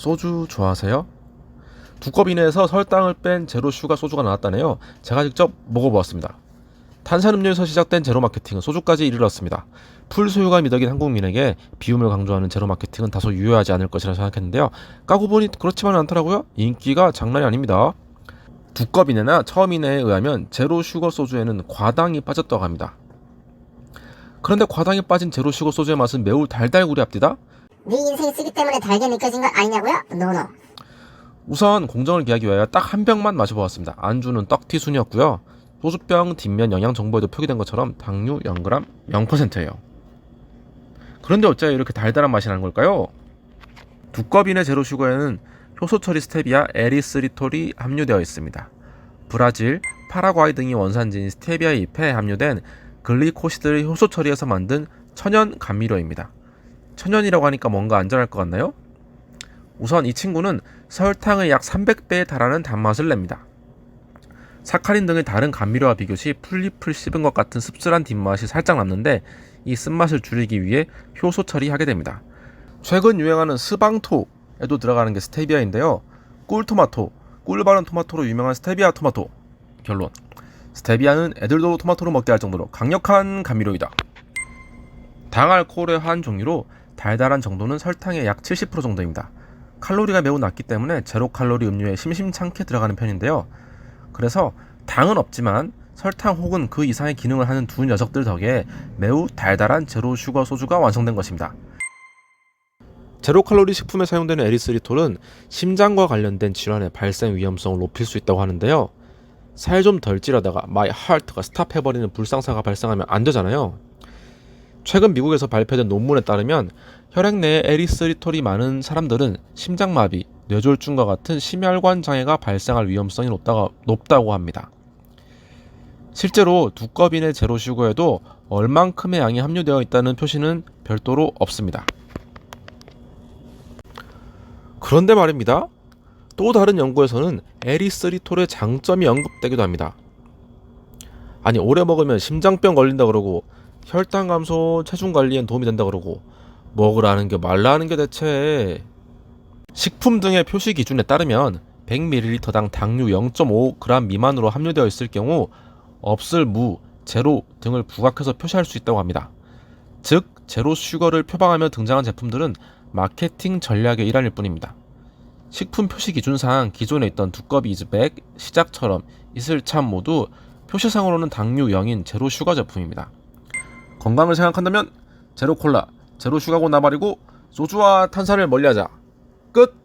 소주 좋아하세요? 두컵 이내에서 설탕을 뺀 제로 슈가 소주가 나왔다네요. 제가 직접 먹어보았습니다. 탄산음료에서 시작된 제로 마케팅은 소주까지 이르렀습니다. 풀 소유가 미덕인 한국민에게 비움을 강조하는 제로 마케팅은 다소 유효하지 않을 것이라 생각했는데요. 까고 보니 그렇지만은 않더라고요. 인기가 장난이 아닙니다. 두컵 이내나 처음 이내에 의하면 제로 슈거 소주에는 과당이 빠졌다고 합니다. 그런데 과당이 빠진 제로 슈거 소주의 맛은 매우 달달구리합디다. 네 인생이 쓰기 때문에 달게 느껴진 건 아니냐고요? 노노. 우선 공정을 기하기 위하여 딱 한 병만 마셔보았습니다. 안주는 떡티 순이었고요. 소주병 뒷면 영양 정보에도 표기된 것처럼 당류 0g 0%예요. 그런데 어째 이렇게 달달한 맛이 나는 걸까요? 두꺼비의 제로 슈거에는 효소 처리 스테비아 에리스리톨이 함유되어 있습니다. 브라질, 파라과이 등이 원산지인 스테비아 잎에 함유된 글리코시드를 효소 처리해서 만든 천연 감미료입니다. 천연이라고 하니까 뭔가 안전할 것 같나요? 우선 이 친구는 설탕의 약 300배에 달하는 단맛을 냅니다. 사카린 등의 다른 감미료와 비교 시 풀잎을 씹은 것 같은 씁쓸한 뒷맛이 살짝 남는데 이 쓴맛을 줄이기 위해 효소 처리하게 됩니다. 최근 유행하는 스방토에도 들어가는 게 스테비아인데요. 꿀토마토, 꿀 바른 토마토로 유명한 스테비아 토마토. 결론. 스테비아는 애들도 토마토로 먹게 할 정도로 강력한 감미료이다. 당 알코올의 한 종류로 달달한 정도는 설탕의 약 70% 정도입니다. 칼로리가 매우 낮기 때문에 제로 칼로리 음료에 심심찮게 들어가는 편인데요. 그래서 당은 없지만 설탕 혹은 그 이상의 기능을 하는 두 녀석들 덕에 매우 달달한 제로 슈거 소주가 완성된 것입니다. 제로 칼로리 식품에 사용되는 에리스리톨은 심장과 관련된 질환의 발생 위험성을 높일 수 있다고 하는데요. 살 좀 덜 찌려다가 마이 하트가 스탑해버리는 불상사가 발생하면 안 되잖아요. 최근 미국에서 발표된 논문에 따르면 혈액 내에 에리스리톨이 많은 사람들은 심장마비, 뇌졸중과 같은 심혈관 장애가 발생할 위험성이 높다고, 높다고 합니다. 실제로 두꺼비의 제로 슈거에도 얼만큼의 양이 함유되어 있다는 표시는 별도로 없습니다. 그런데 말입니다. 또 다른 연구에서는 에리스리톨의 장점이 언급되기도 합니다. 아니 오래 먹으면 심장병 걸린다 그러고 혈당 감소, 체중 관리엔 도움이 된다 그러고 먹으라는 게 말라는 게 대체 식품 등의 표시 기준에 따르면 100ml당 당류 0.5g 미만으로 함유되어 있을 경우 없을 무, 제로 등을 부각해서 표시할 수 있다고 합니다. 즉 제로 슈거를 표방하며 등장한 제품들은 마케팅 전략의 일환일 뿐입니다. 식품 표시 기준상 기존에 있던 두꺼비 이즈백, 시작처럼 이슬참 모두 표시상으로는 당류 0인 제로 슈거 제품입니다. 건강을 생각한다면 제로 콜라, 제로 슈가고 나발이고 소주와 탄산을 멀리하자. 끝.